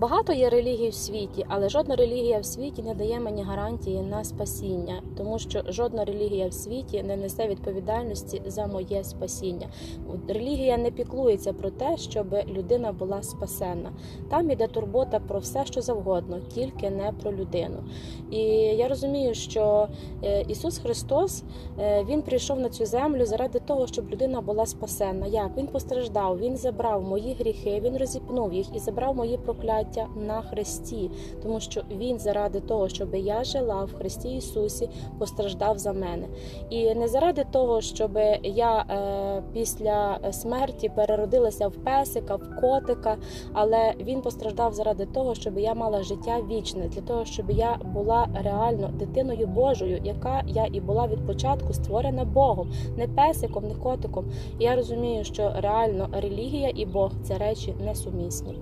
Багато є релігій в світі, але жодна релігія в світі не дає мені гарантії на спасіння, тому що жодна релігія в світі не несе відповідальності за моє спасіння. Релігія не піклується про те, щоб людина була спасена. Там іде турбота про все, що завгодно, тільки не про людину. І я розумію, що е, Ісус Христос е, Він прийшов на цю землю заради того, щоб людина була спасена. Як він постраждав? Він забрав мої гріхи, він розіпнув їх і забрав мої прокляття на Христі, тому що Він заради того, щоб я жила в Христі Ісусі, постраждав за мене. І не заради того, щоб я е, після смерті переродилася в песика, в котика, але він постраждав заради того, щоб я мала життя вічне, для того, щоб я була реально дитиною Божою, яка я і була від початку створена Богом, не песиком, не котиком. Я розумію, що реально релігія і Бог це речі несумісні.